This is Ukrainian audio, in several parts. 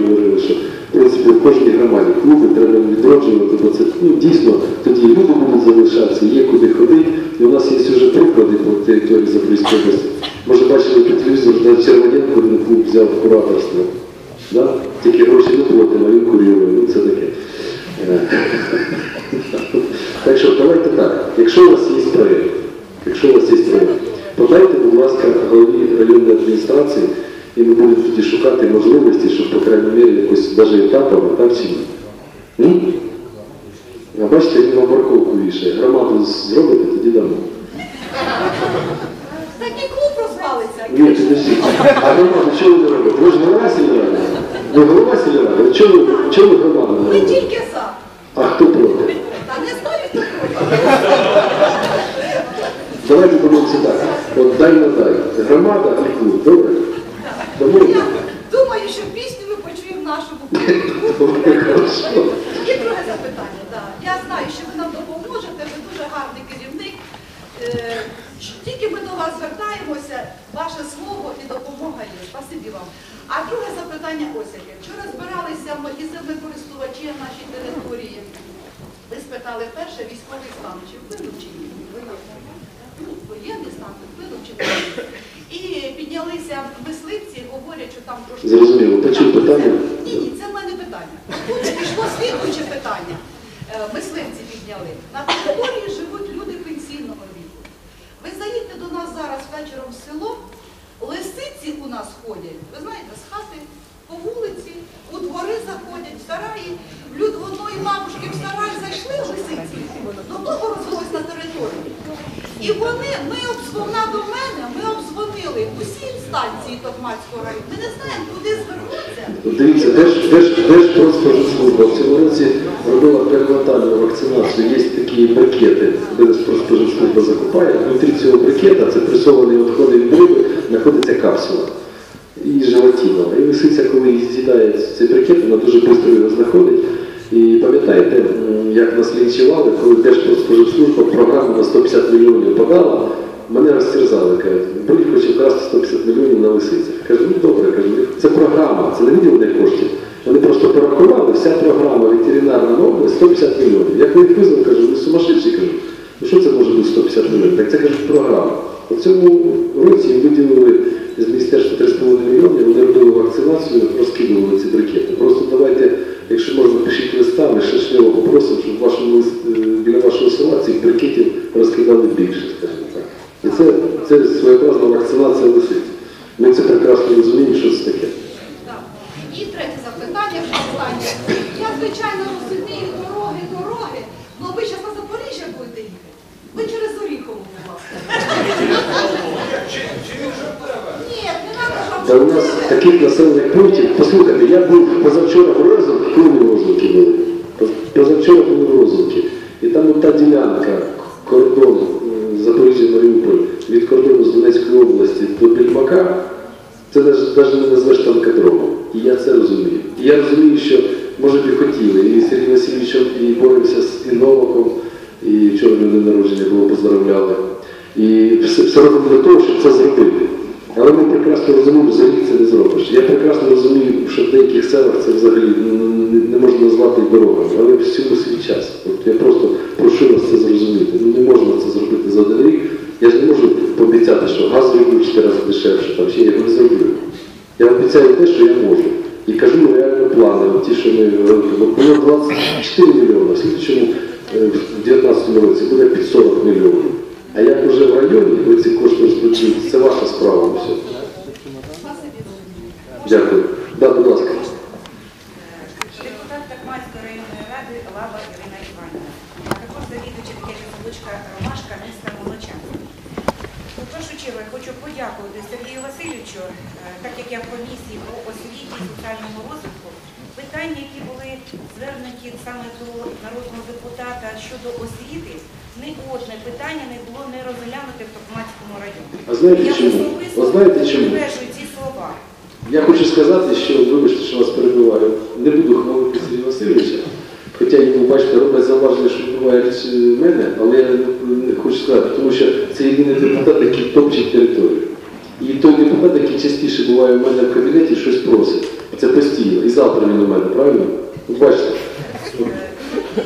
говорили, що в принципі в кожній громаді клуби треба відроджувати, бо це ну, дійсно тоді люди будуть залишатися, є куди ходити. І у нас є вже приклади по території Запорізької області. Може бачили по телевізору, що Червоненко один клуб взяв кураторство. Да? Тільки гроші не платимо, а він курює. Ну це таке. Е, Так що давайте так. Якщо у вас є проєкт, якщо у вас є проєкт, подайте, будь ласка, голові районної адміністрації, і ми будемо тоді шукати можливості, щоб, по крайній мірі, якось навіть етапово, так чи ні? М? А бачите, він вам морковку вішає. Громаду зробите, тоді дамо. Так і клуб розвалиться. Ні, підождіть. А громаду чого ви не робите? Ви ж голова сільради? Ви голова сільради? Чого ви, чого ви громаду не Ми робите? тільки за. А хто проти? Та не знаю, хто. Давайте домовимося так. От дай на дай. Громада і клуб. Добре? Я думаю, що пісню ми почуємо клубі. І друге запитання. Да. Я знаю, що ви нам допоможете, ви дуже гарний керівник. Е, Тільки ми до вас звертаємося, ваше слово і допомога є. Спасибі вам. А друге запитання ось яке. Вчора збиралися мої землекористувачі на нашій території. Ви спитали перше військовий стан, чи вплинув чи ні? Воєнний стан вплинув чи ні? І піднялися мисливці, говорять, що там трошки... Зрозуміло. Почув питання? Ні, ні, це в мене питання. Тут пішло слідуюче питання. Е, Мисливці підняли. На території живуть люди пенсійного віку. Ви заїдьте до нас зараз вечором в село, лисиці у нас ходять, ви знаєте, з хати по вулиці, у двори заходять, в сараї. Люд в одної бабушки в сарай зайшли лисиці, до того розвелось на території. І вони, ми обзвона до мене, ми обдзвонили усі інстанції Токмацького району. Ми не знаємо, куди звернутися. Дивіться, держ, держ, Держпродспоживслужба в цьому році робила перинатальну вакцинацію. Є такі брикети, Держпродспоживслужба закупає. Внутрі цього брикета це пресовані відходи від риби, знаходиться капсула і желатинова. І лисиця, коли її з'їдає цей брикет, вона дуже швидко його знаходить. І пам'ятаєте, як нас лінчували, коли Держпродспоживслужба програму на 150 мільйонів подала, мене розтерзали, кажуть, Бриль хоче вкрасти 150 мільйонів на лисицях. Кажу, ну добре, кажу, це програма, це не виділення коштів. Вони просто порахували, вся програма ветеринарна норма 150 мільйонів. Я коли їх визнав, кажу, ви сумасшедші, кажу, ну що це може бути 150 мільйонів? Так це кажуть програма. У цьому році виділили з міністерства 3,5 мільйонів, вони робили вакцинацію, розкидували ці брикети. Просто давайте, якщо можна, пишіть листа, ми шишнево попросимо, щоб вашому е, біля вашого села цих брикетів розкидали більше. І це, це своєобразна вакцинація лисиць. Ми це прекрасно розуміємо, що це таке. Так. І третє запитання, вже останнє. Я, звичайно, розумію дороги, дороги, але ви зараз на Запоріжжя будете їхати. Ви через Оріхову, будь ласка. Ні, не треба Та у нас таких населених пунктів, послухайте, я був позавчора в коли ми в Розовці були? Позавчора були в Розовці. І там та ділянка, кордон е, Запоріжжя-Маріуполь, від кордону з Донецької області до Більмака, це навіть не назвеш танкодромом. І я це розумію. І я розумію, що, може б і хотіли, і Сергій Васильовичем, і боремося з і Новаком, і вчора день народження було поздоровляли. І все, все робимо для того, щоб це зробити. Але ми прекрасно розуміємо, за це не зробиш. Я прекрасно розумію, що в деяких селах це взагалі ну, не- не можна назвати дорогами, але всьому свій час. От я просто прошу вас це зрозуміти. Ну не можна це зробити за один рік. Я ж не можу пообіцяти, що газ зроблю в 4 рази дешевше, там ще я не зроблю. Я обіцяю те, що я можу. І кажу реально плани, ті, що ми. Було 24 мільйони, е, в 2019 році буде під 40 мільйонів. А як вже в районі ви ці кошти розпочнете, це ваша справа. Все. Дякую. Да, будь ласка. Депутат Такманської районної ради Лаба Ірина Іванівна, а також завідувача Ромашка міста Молочанська. Першу чергу я хочу подякувати Сергію Васильовичу, е, так як я в комісії по освіті і соціальному розвитку, питання, які були звернуті саме до народного депутата щодо освіти, ні одне питання не було не розглянуте в Токмацькому районі. А знаєте Я чому? А знаєте чому? ці слова. Я хочу сказати, що, вибачте, що вас перебиваю, не буду хвалити Сергія Васильовича, хоча йому, бачите, роблять зауваження, що відбувають е, мене, але я не, хочу сказати, тому що це єдиний депутат, який топчить територію. І той депутат, який частіше буває у мене в кабінеті, щось просить. Це постійно. І завтра він у мене, правильно? Бачите. От Е, ну, і, е,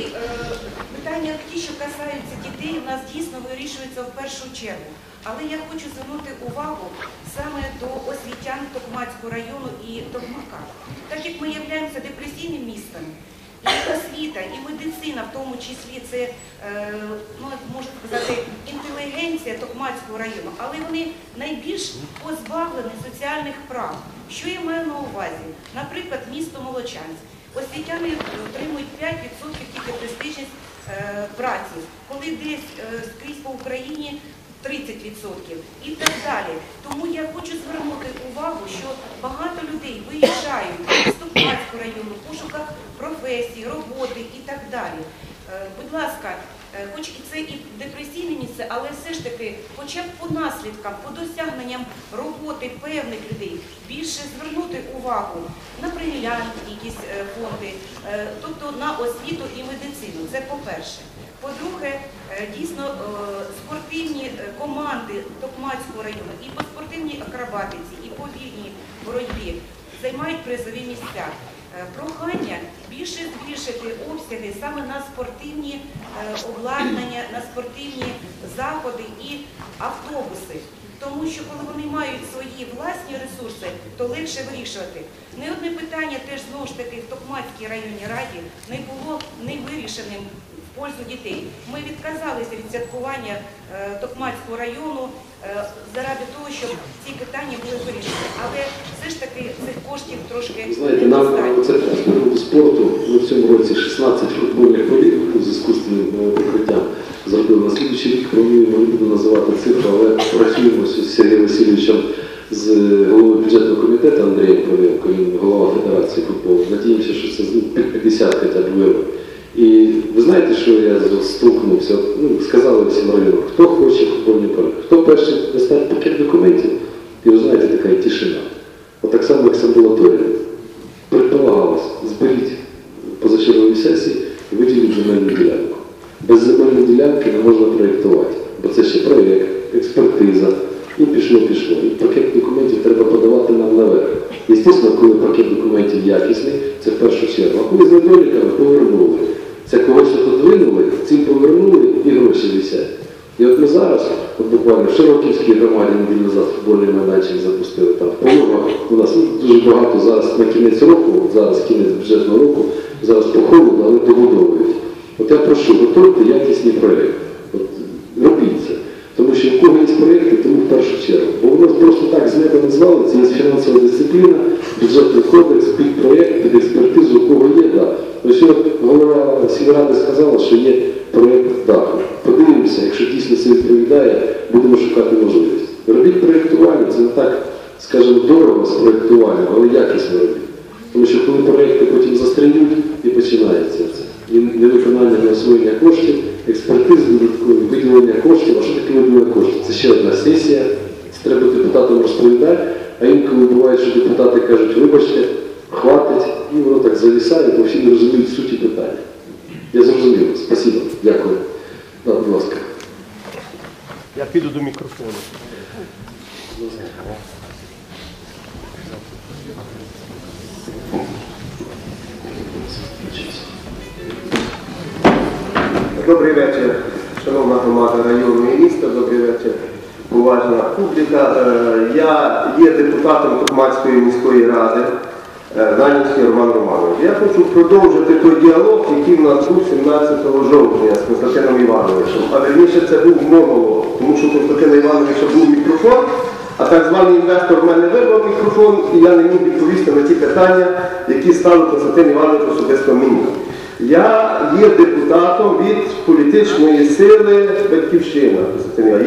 Питання ті, що касаються дітей, у нас дійсно вирішуються в першу чергу. Але я хочу звернути увагу саме до освітян Токмацького району і Токмака. Так як ми являємося депресійним містом, і освіта, і медицина, в тому числі це, е, ну, можу сказати, інтелігенція Токмацького району, але вони найбільш позбавлені соціальних прав. Що я маю на увазі? Наприклад, місто Молочанськ. Освітяни отримують 5% тільки престижність праці, коли десь е, скрізь по Україні 30% і так далі. Тому я хочу звернути увагу, що багато людей виїжджають з Токмацького району в пошуках професій, роботи і так далі. Е, Будь ласка, е, хоч і це і депресійне місце, але все ж таки, хоча б по наслідкам, по досягненням роботи певних людей, більше звернути увагу на преміальні якісь е, фонди, е, тобто на освіту і медицину. Це по-перше. По-друге, е, дійсно е, спортивні е, команди Токмацького району і по спортивній акробатиці, і по вільній боротьбі займають призові місця. Е, Прохання більше збільшити обсяги саме на спортивні е, обладнання, на спортивні заходи і автобуси. Тому що коли вони мають свої власні ресурси, то легше вирішувати. Не одне питання теж знову ж таки в Токмацькій районній раді не було не вирішеним в пользу дітей. Ми відказалися від святкування е, Токмацького району е, заради того, щоб ці питання були вирішені. Але все ж таки цих коштів трошки Знаєте, нам це спорту. Ми в цьому році 16 футбольних полів з іскусственним е, покриттям зробили. На слідчий рік плануємо, не буду називати цифру, але працюємо з Сергієм Васильовичем з головою бюджетного комітету Андрієм Павленко, він голова Федерації футболу. Надіємося, що це ну, під 50 хоча б вирок. І ви знаєте, що я столкнувся? От, Ну, сказали всім районам, хто хоче футбольні поля, хто перший достатньо пакет документів, і ви знаєте, така тишина. От так само, як з амбулаторією. Предполагалось, зберіть позачергові сесії і виділіть земельну ділянку. Без земельної ділянки не можна проєктувати, бо це ще проєкт, експертиза, і пішло-пішло. І пакет документів треба подавати нам наверх. І, звісно, коли пакет документів якісний, це в першу чергу. А коли з недоліками повернули. Це буквально в Широківській громаді неділю назад футбольний майданчик запустили там в Пологах. У нас дуже багато зараз на кінець року, зараз кінець бюджетного року, зараз похолодно, але добудовують. От я прошу, готуйте якісні проєкти. Робіть це. Тому що в кого є проєкти, тому в першу чергу. Бо воно просто так з неба не звалиться, є фінансова дисципліна, бюджетний кодекс, під проєкт, під експертизу, у кого є, так. Ось от голова сільради сказала, що є проєкт даху. Подивимося, якщо дійсно це відповідає, будемо шукати можливість. Робіть проєктування, це не так, скажімо, дорого з проєктуванням, але якісно робіть. Тому що коли проєкти потім застрелюють і починається це. І невиконання не освоєння коштів, експертиз додаткові, виділення коштів. А що таке виділення коштів? Це ще одна сесія, це треба депутатам розповідати, а інколи буває, що депутати кажуть, вибачте, хватить, і воно так завісає, бо всі не розуміють суті питання. Я зрозумів. Спасибо. Дякую. Да, будь ласка. Я піду до мікрофону. Добрий вечір, шановна громада району і міста, добрий вечір, поважна публіка. Е, Я є депутатом Токмацької міської ради, Нанівський Роман Романович. Я хочу продовжити той діалог, який в нас був 17 жовтня з Константином Івановичем. А верніше це був монолог, тому що Константина Івановича був мікрофон, а так званий інвестор в мене вирвав мікрофон, і я не міг відповісти на ті питання, які стали Константин Іванович особисто мені. Я є депутатом від політичної сили Батьківщина.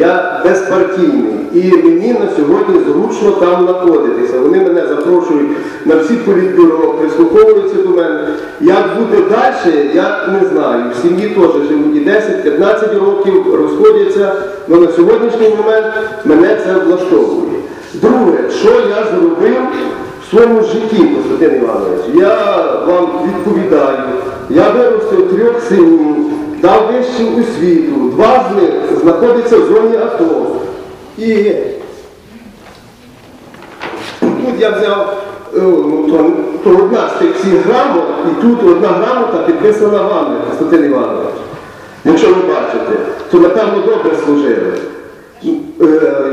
Я безпартійний. І мені на сьогодні зручно там знаходитися. Вони мене запрошують на всі політбюро, прислуховуються до мене. Як буде далі, я не знаю. В сім'ї теж живуть і 10-15 років, розходяться. Але на сьогоднішній момент мене це влаштовує. Друге, що я зробив своєму житті, Константин Іванович, я вам відповідаю. Я виростив трьох синів, дав вищу освіту, два з них знаходяться в зоні АТО. І тут я взяв ну, то, то одна з тих всіх грамот, і тут одна грамота підписана вами, Константин Іванович. Якщо ви бачите, то напевно добре служили. Е,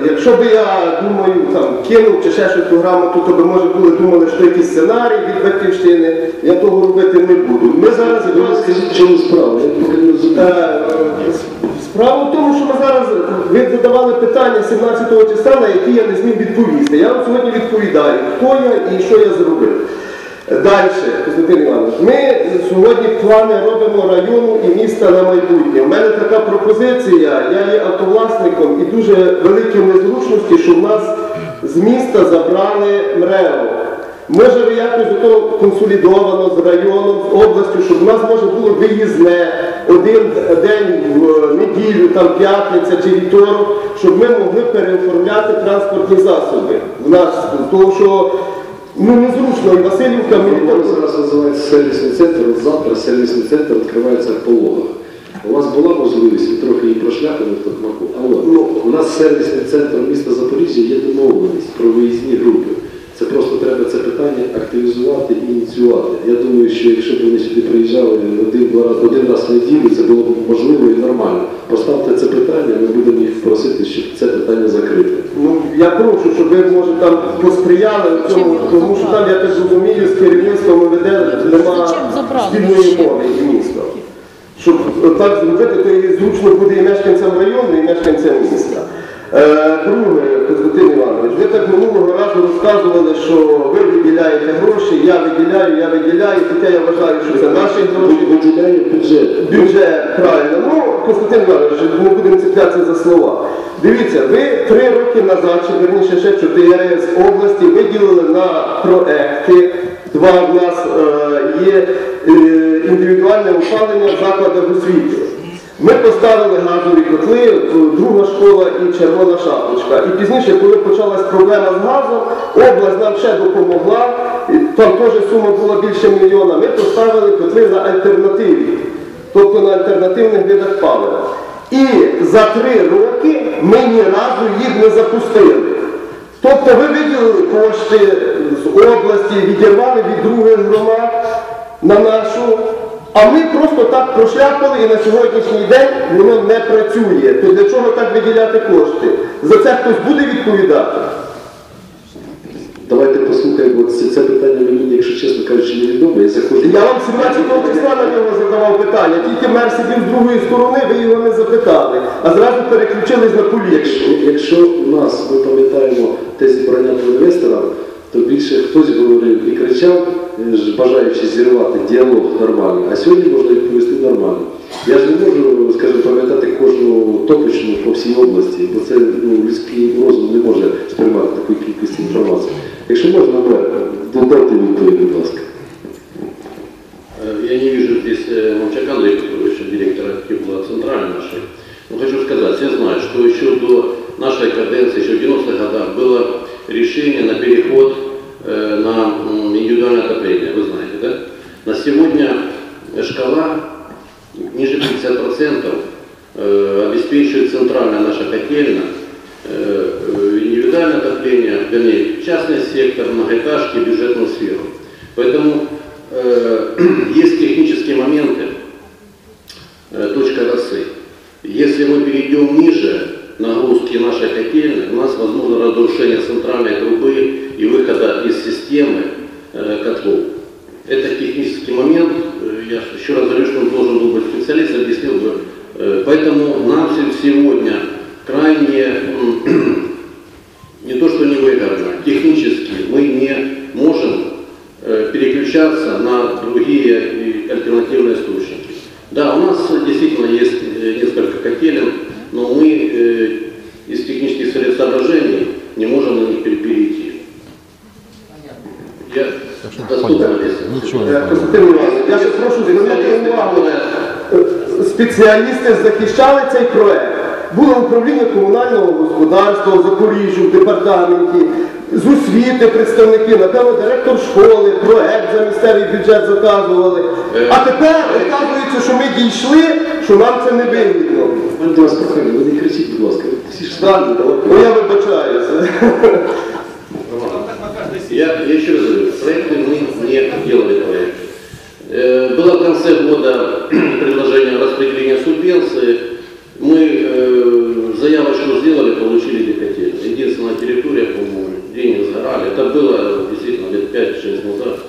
Якщо би я думаю, там кинув чи ще щось ту грамоту, то би може були думали, що якийсь сценарій від батьківщини. Я того робити не буду. Ми зараз скажіть, чому справа? Е, Справа в тому, що ми зараз ви задавали питання 17 числа, на які я не зміг відповісти. Я вам сьогодні відповідаю, хто я і що я зробив. Далі, Костянтин Іванович, ми сьогодні плани робимо району і міста на майбутнє. У мене така пропозиція, я є автовласником і дуже великі незручності, що в нас з міста забрали МРЕО. Може ви якось ото консолідовано з районом, з областю, щоб в нас може було виїзне один день в неділю, там п'ятниця чи вівторок, щоб ми могли переоформляти транспортні засоби в нас, тому що ну незручно і Васильівка, Мелітополь. зараз називається сервісний центр, от завтра сервісний центр відкривається в Пологах. У вас була можливість, ви трохи її прошляхали в Токмаку, але ну, у нас сервісний центр міста Запоріжжя є домовленість про виїзні групи. Це просто треба це питання активізувати і ініціювати. Я думаю, що якщо б вони сюди приїжджали один, раз, один раз в неділю, це було б можливо і нормально. Поставте це питання, ми будемо їх просити, щоб це питання закрити. Ну, я прошу, щоб ви, може, там посприяли цьому, тому що там, я так розумію, з керівництвом ОВД нема спільної мови і міста. Щоб так зробити, то і зручно буде і мешканцям району, і мешканцям міста. Е, друге, ви так минулого разу розказували, що ви виділяєте гроші, я виділяю, я виділяю, хоча я вважаю, що це наші гроші. Виділяє бюджет. Бюджет, правильно. Ну, Константин Іванович, не будемо цеплятися за слова. Дивіться, ви три роки назад, чи верніше ще чотири з області виділили на проекти. Два в нас е, є е, індивідуальне опалення в закладах освіти. Ми поставили газові котли, е, друга школа і червона шапочка. І пізніше, коли почалась проблема з газом, область нам ще допомогла, там теж сума була більше мільйона. Ми поставили котли на альтернативі, тобто на альтернативних видах палива. І за три роки ми ні разу їх не запустили. Тобто ви виділили кошти з області, відірвали від других громад на нашу, а ми просто так прошляпали і на сьогоднішній день воно не працює. То для чого так виділяти кошти? За це хтось буде відповідати? Давайте послухаємо, це, це питання мені, якщо чесно кажучи, невідомо. Я. Я вам 17 числа на нього задавав питання, тільки мер сидів з другої сторони, ви його не запитали, а зразу переключились на політику. Якщо, у нас, ми пам'ятаємо те зібрання по інвесторам, то більше хтось говорив і кричав, бажаючи зірвати діалог нормальний, а сьогодні можна відповісти нормально. Я ж не можу, скажімо, пам'ятати кожну топочну по всій області, бо це ну, людський розум не може сприймати таку кількість інформації. Якщо можна, мер, додайте відповідь, будь ласка. Э, Я не вижу здесь э, Молчака Андрея Петровича, директора Кипла центральной нашей. Но хочу сказать, все знают, что еще до нашей каденции, еще в 90-х годах, было решение на переход э, на м, индивидуальное отопление, вы знаете, да? На технически мы не можем э, переключаться на другие э, альтернативные источники. Да, у нас действительно есть э, несколько котелен, но мы э, из технических средств соображений не можем на них пере- перейти. Я доступно объяснил. Е, Константин Іванович, я ще прошу звернути увагу. Е, Спеціалісти захищали цей проект. Було управління комунального господарства в Запоріжжі, в департаменті, з освіти представники, напевно, директор школи, проект за місцевий бюджет заказували. А тепер оказується, що ми дійшли, що нам це не вигідно. У мене до вас прохання, ви не кричіть, будь ласка. Всі ж Так, ну я вибачаюся. Я Я, я еще раз говорю, проекты мы не делали проекты. Э, Было в конце года предложение о распределении субвенции. Это было действительно лет 5-6 назад.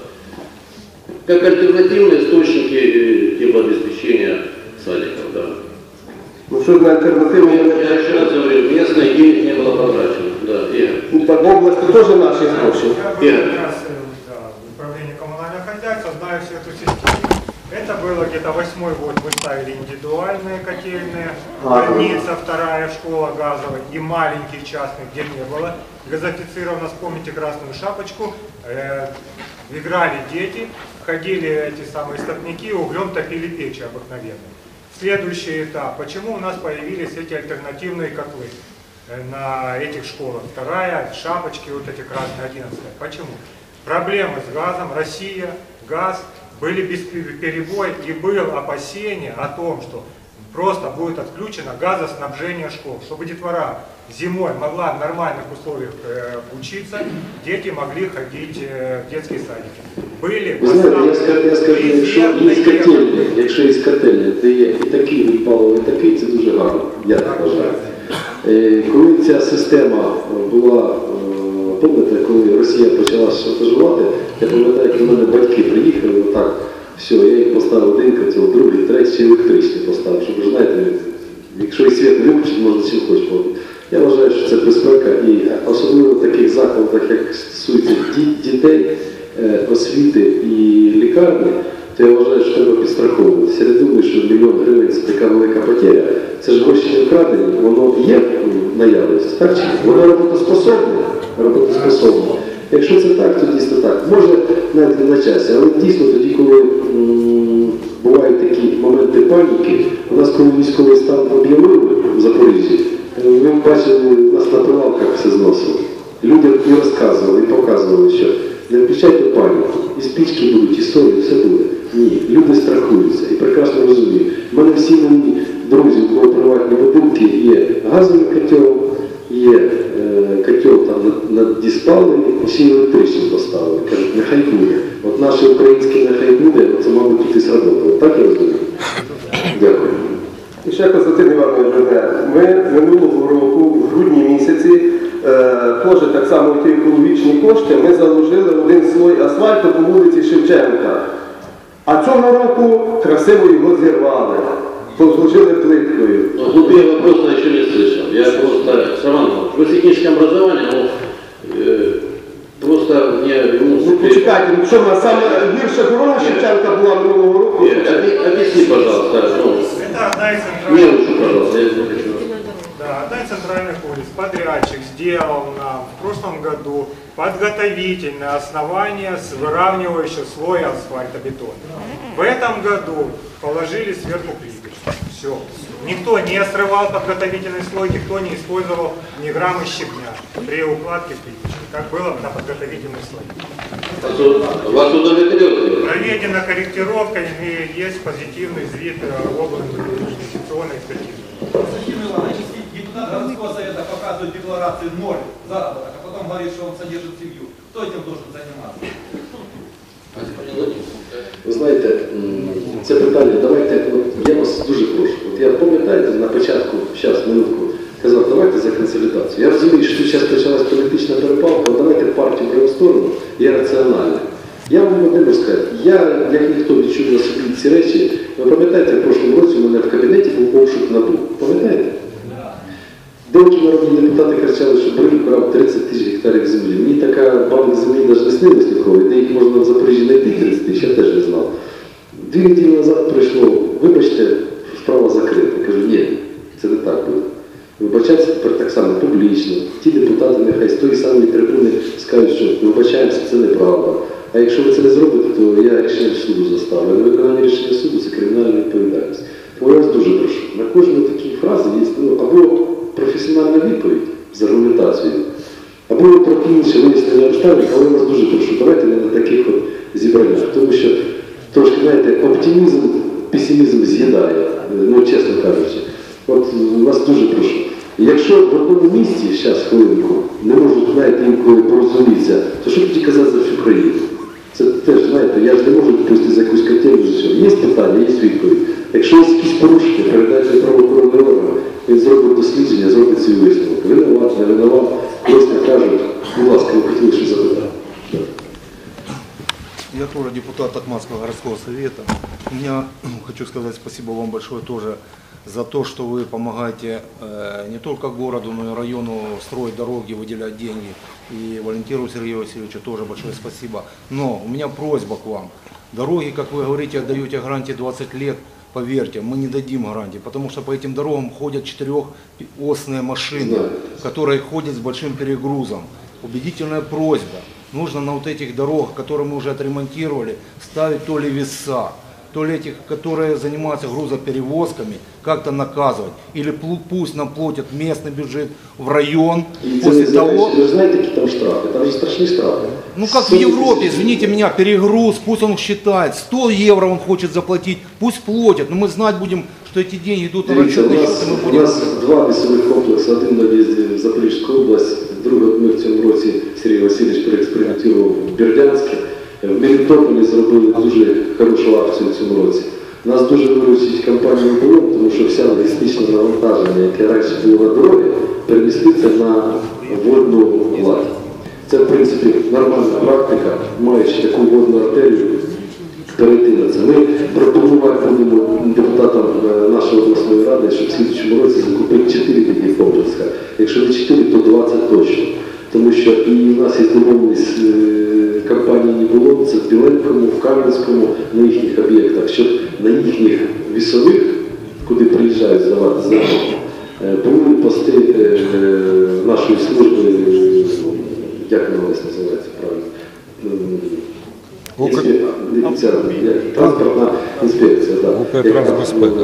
Как альтернативные источники э, теплообеспечения садиков, да. Ну що ж на альтернативні Я еще раз говорю, местных денег не было потрачено. Да, Игорь. Ну, так в області теж наші гроші. Я был Игорь. как раз э, да, в управлении коммунального хозяйства, было где-то восьмой год, мы ставили индивидуальные котельные, Ага. больница, вторая школа газовая и маленьких частных, где не было газофицировано, вспомните красную шапочку, э, играли дети, ходили эти самые стопники, углем топили печи обыкновенные. Следующий этап, почему у нас появились эти альтернативные котлы? э, на этих школах. Вторая, шапочки вот эти красные, одиннадцатая. Почему? Проблемы с газом, Россия, газ, были без перебой и было опасение о том, что просто будет отключено газоснабжение школ, чтобы детвора зимой могла в нормальных условиях э, учиться, дети могли ходить э, в детские садики. Были Ви знаєте, я скажу, я скажу, якщо є резервные котельні, якщо є котельні, де є і такий вид палива, і такий, це дуже гарно, я так вважаю. Е, Коли ця система була, е, пам'ятаєте, коли Росія почала шантажувати, я пам'ятаю, як до мене батьки приїхали, отак, все, я їх поставив один котел, другий, третій, електричний поставив, щоб знаєте, якщо і світ не виключить, можна чим хочеш робити. Я вважаю, що це безпека і особливо в таких закладах, як стосується ді- дітей, е, освіти і лікарні, то я вважаю, що треба підстраховуватися. Я думаю, що мільйон гривень це така велика потеря. Це ж гроші не вкрадені, воно є в наявності, так чи? Воно роботоспособне, роботоспособне. Якщо це так, то дійсно так. Може навіть не на часі, але дійсно тоді, коли бувають такі моменти паніки, у нас коли військовий стан об'явили в Запоріжжі, е, ви бачили, нас на прилавках все зносили. Люди і розказували, і показували, що не включайте паніку, і спічки будуть, і солі, все буде. Ні, люди страхуються і прекрасно розуміють. У мене всі мої друзі, у кого приватні будинки, є газовий котел, є котел там на, на і ще й поставили. Кажуть, нехай буде. От наше українське нехай буде, це, мабуть, тут і сработало. Так я розумію? Дякую. І ще Константин Іванович одне. Ми минулого року, в грудні місяці, е, теж так само ті екологічні кошти, ми заложили один слой асфальту по вулиці Шевченка. А цього року красиво його зірвали, позложили плиткою. Но глубее вопроса еще не слышал. Я просто, Роман Иванович, вы с техническим образованием, но э, просто мне... Ну, Ну почекайте, ну що в нас саме гірша дорога Шевченка була минулого року? Э, объясни, объясни, пожалуйста, ну, Это одна из мне центральных лучше, пожалуйста, я не хочу. Одна из центральных улиц. Подрядчик сделал нам в прошлом году подготовительное основание с выравнивающего слоя асфальтобетона. В этом году положили сверху плиточку. Все. Никто не срывал подготовительный слой, никто не использовал ни грамма щебня при укладке плиточки, как было на подготовительный слой. Вас у- Вас удовлетворил? Проведена корректировка, и есть позитивный звит э, в области инвестиционной экспертизы. Показывает декларации ноль заработок, а потом говорит, что он содержит семью, кто этим должен заниматься? Ви знаєте, це питання, давайте, я вас дуже прошу. От я пам'ятаєте, на початку, зараз, минутку, казав, давайте за консолідацію. Я розумію, що зараз почалась політична перепалка, давайте партію в сторону, я раціональний. Я вам можу сказати, я, як ніхто відчув на собі ці речі, ви пам'ятаєте, в прошлому році у мене в кабінеті був обшук набу. Пам'ятаєте? Депутати кричали, що Бриль брав 30 тисяч гектарів землі. Мені така бабок землі навіть не снилась ніколи, де їх можна в Запоріжжі знайти 30 тисяч, я теж не знав. Дві неділі назад прийшло, вибачте, справа закрита. Я кажу, ні, це не так буде. Вибачатися тепер так само публічно. Ті депутати нехай з тої самої трибуни скажуть, що вибачаємося, це неправда. А якщо ви це не зробите, то я рішення суду заставлю. Невиконання рішення суду це кримінальна відповідальність. Тому я вас дуже прошу. На кожну такі фрази є ну, або професіональна відповідь з аргументацією, або про інше вияснення обставин, але я вас дуже прошу, давайте не на таких от зібраннях. Тому що трошки, знаєте, оптимізм, песимізм з'їдає, ну чесно кажучи. От вас дуже прошу. Якщо в одному місті, зараз хвилинку, не можуть знаєте, інколи порозумітися, то що тоді казати за всю країну? Це теж, знаєте, я ж не можу відповісти за якусь котельну за все. Є питання, є відповідь. Якщо є якісь порушення, передайте правоохоронний орган, він зробить дослідження, зробить свій висновок. Винуват, не винуват, не кажуть, будь ласка, ви хотіли що запитати. Я тоже депутат Атманского городского совета. У меня, хочу сказать спасибо вам большое тоже за то, что вы помогаете э, не только городу, но и району строить дороги, выделять деньги. И Валентиру Сергею Васильевичу тоже большое спасибо. Но у меня просьба к вам. Дороги, как вы говорите, отдаете гарантии 20 лет. Поверьте, мы не дадим гарантии, потому что по этим дорогам ходят четырехосные машины, которые ходят с большим перегрузом. Убедительная просьба. Нужно на вот этих дорогах, которые мы уже отремонтировали, ставить то ли веса, то ли этих, которые занимаются грузоперевозками, как-то наказывать. Или плу- пусть нам платят местный бюджет в район І це после не того, знаєте, ви ж знаєте, які там штрафи? Там же страшні штрафи. ну как в 40 Европе, тисяч. извините меня, перегруз, пусть он считает, 100 евро он хочет заплатить, пусть платит, но мы знать будем, что эти деньги идут на Дивіться, у расчетный нас, счет, и мы у будем... нас два весових комплекси, один на в'їзді в Запорізьку область, другий ми в цьому році Сергій Васильович переекспериментував в Бердянське. В Мелітополі зробили дуже хорошу акцію в цьому році. Нас дуже виручить компанія «Оболонь», тому що вся логістичне навантаження, яке раніше було на дорогі, переміститься на водну гладь. Це, в принципі, нормальна практика, маючи таку водну артерію, перейти на це. Ми пропонували депутатам е, нашої обласної ради, щоб в слідчому році закупити 4 такі комплекси. Якщо не 4, то 20 точно. Тому що і в нас є домовленість з е, компанії не було, це в Біленькому, в Кам'янському, на їхніх об'єктах, щоб на їхніх вісових, куди приїжджають здавати землю, е, були пости е, нашої служби, е, як вона називається правильно? Ця, Транспортна інспекція, так. Яка,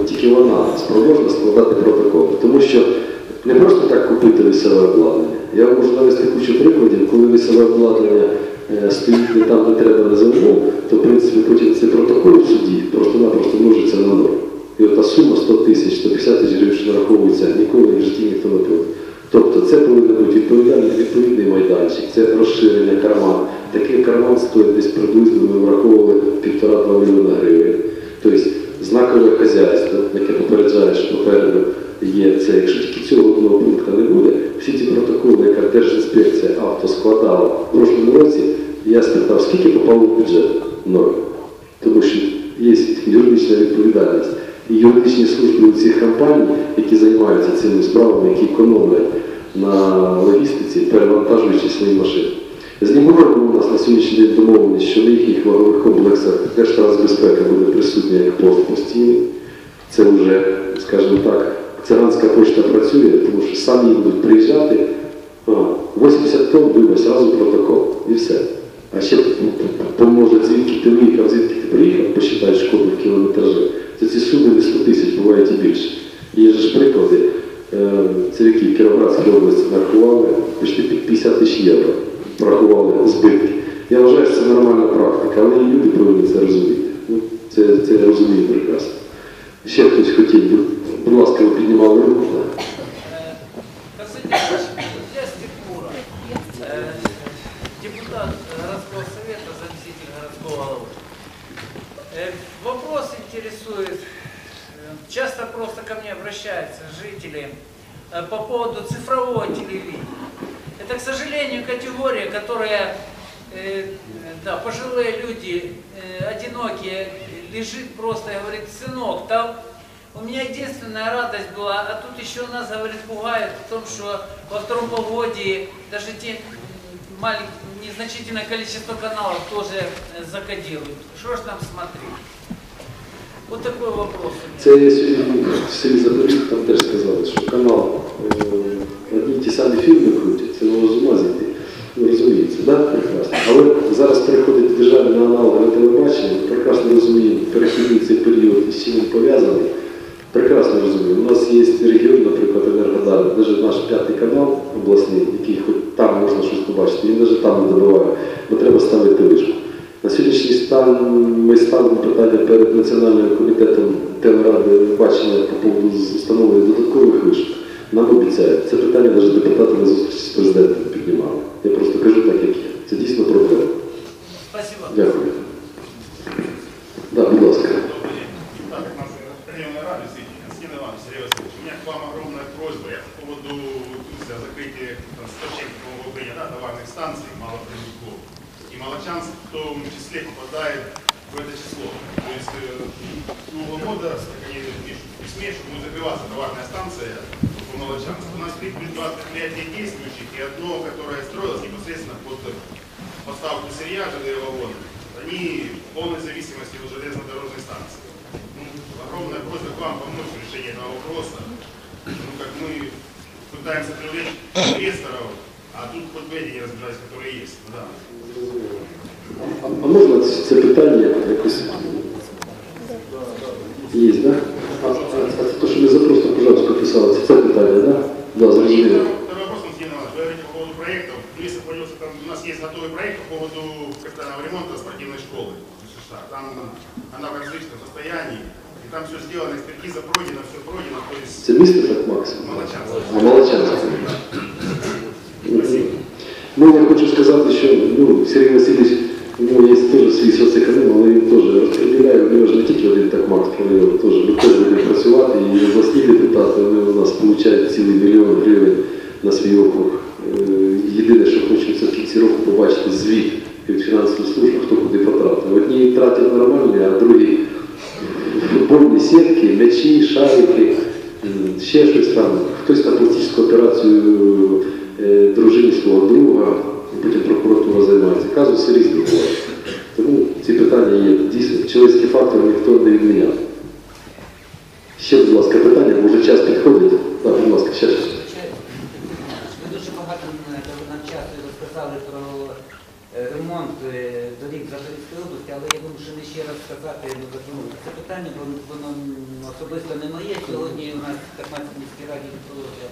Тільки вона спроможна складати протоколи. Тому що не просто так купити весове обладнання. Я можу навести кучу прикладів, коли весове обладнання е, не там, де треба на землю, то в принципі потім цей протокол в суді просто-напросто множиться на ноль. І от та сума 100 тисяч, 150 тисяч гривень, що нараховується, ніколи в житті ніхто не платить. Тобто це повинен бути відповідальний, відповідний майданчик, це розширення карман. Такий карман стоїть десь приблизно, ми враховували півтора-два мільйона гривень. Тобто знакове хазяйство, яке попереджає, що попереду є це. Якщо тільки цього одного пункту не буде, всі ті протоколи, яка Держінспекція авто складала в прошлому році, я спитав, скільки попало в бюджет? Ноль. Тому що є юридична відповідальність. І юридичні служби у цих компаній, які займаються цими справами, які економлять на логістиці, перевантажуючи свої машини. З Німором у нас на сьогоднішній день домовленість, що на їхніх вагових комплексах Держтрансбезпека буде присутня як пост постійний. Це вже, скажімо так, циганська почта працює, тому що самі будуть приїжджати, а, 80 тонн, вибач, зразу протокол. І все. А ще поможе, звідки ти виїхав, звідки ти приїхав, посчитай шкоду в кілометражі. Це ці суми не 100 тисяч, бувають і більше. Є ж приклади, е, це в якій Кіровоградській області нарахували, під 50 тисяч євро порахували збитки. Я вважаю, що це нормальна практика, але і люди повинні це розуміти. Ну, це, це я прекрасно. Ще хтось хотів, будь, ласка, ви піднімали руку. Интересует, э, часто просто ко мне обращаются жители э, по поводу цифрового телевидения. Это, к сожалению, категория, которая, э, да, пожилые люди, одинокие, лежит просто и говорит, сынок, там у меня единственная радость была, а тут еще нас, говорит, пугают в том, что во втором полугодии даже те маленькое, незначительное количество каналов тоже закодируют. Что ж нам смотреть? Вот такой вопрос. Це я сьогодні в селі Запоріжжя там теж сказали, що канал е, одні ті самі фільми крутять, це не з. Ви розумієте, да? прекрасно. Але зараз переходить державне аналогове телебачення, прекрасно розуміємо перехідний цей період і з чим він пов'язаний. Прекрасно розумію. У нас є регіон, наприклад, Енергодар, навіть наш п'ятий канал обласний, який хоч там можна щось побачити, він навіть там не добиває, бо треба ставити вишку. На сьогоднішній стан ми ставимо питання перед Національним комітетом телеради бачення по поводу установи додаткових вишок. Нам обіцяють. Це питання навіть депутати на зустрічі з президентом піднімали. а можна це питання якось? Є, так? Да? А, а, а це те, що ми запросто пожалуйста, писали, це це питання, так? Да? Да, зрозуміло. Второй вопрос, Константин Иванович, вы говорите по поводу проектов. Ну, Если появился, там, у нас есть готовый проект по поводу капитального ремонта спортивной школы в США. Там она в различном состоянии, и там все сделано, экспертиза пройдена, все пройдено, то есть Це місто так максимум? Молочанск. А Молочанск. Ну, я хочу сказати, що ну, Сергій Васильович, у нього є теж свій соцеконом, але він теж розподіляє, у нього ж не тільки один такмак район, теж теж будемо працювати, і обласні депутати, вони у нас получають цілий мільйон гривень на свій округ. Е, Єдине, що хочеться в кінці року побачити звіт від фінансової служби, хто куди потратив. Одні тратять нормальні, а другі футбольні сітки, м'ячі, шарики, ще щось там. Хтось там пластичну операцію е, дружині свого друга, потім прокуратура займається. Казуси різні бувають. Тому ці питання є дійсно. Чоловічий фактор ніхто не відміняв. Ще, будь ласка, питання, бо вже час підходить. Так, будь ласка, ще щось. Ви дуже багато нам часу розказали про е, ремонт е, доріг в Запорізькій області, але я вимушений ще раз сказати, це питання, бо воно особисто не моє. Сьогодні у нас в Карпатській міській раді відбулося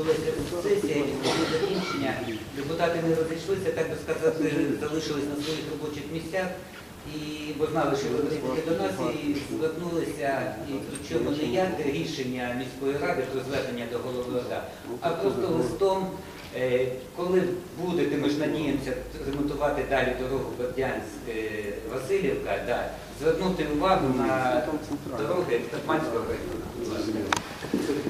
відбулася сесія, відбулося закінчення. Депутати не розійшлися, так би сказати, залишились на своїх робочих місцях. І бо знали, що ви прийдете до нас і звернулися, і причому не як рішення міської ради про звернення до голови ОДА, а просто листом, е, коли будете, ми ж надіємося ремонтувати далі дорогу Бердянськ-Васильівка, да, звернути увагу на дороги Топманського району.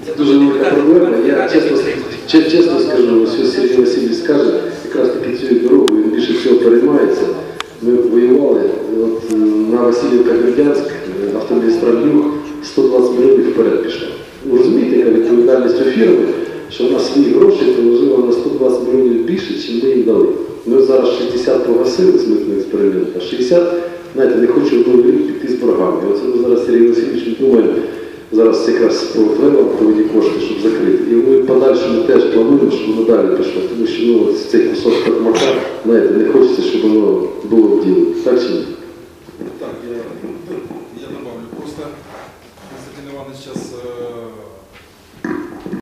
Це дуже велика проблема. Я чесно, чесно скажу, ось Сергій Васильович скаже, якраз таки цією дорогою він більше всього переймається. Ми воювали от, е, на Васильівка Бердянськ, е, автомагістраль Юг, 120 мільйонів вперед пішло. Ви розумієте, яка відповідальність у фірми, що вона свої гроші положила на 120 мільйонів більше, ніж ми їм дали. Ми зараз 60 погасили з митного експерименту, а 60, знаєте, не хочу в піти з боргами. Оце ми зараз Сергій Васильович думаємо, зараз якраз по треба проводні кошти, щоб закрити. І ми теж плануємо, щоб воно далі пішло, тому що ну, от цей кусок такмака, знаєте, не хочеться, щоб воно було в ділі. Так чи ні? Так, я, я добавлю. Просто Константин Іванович сейчас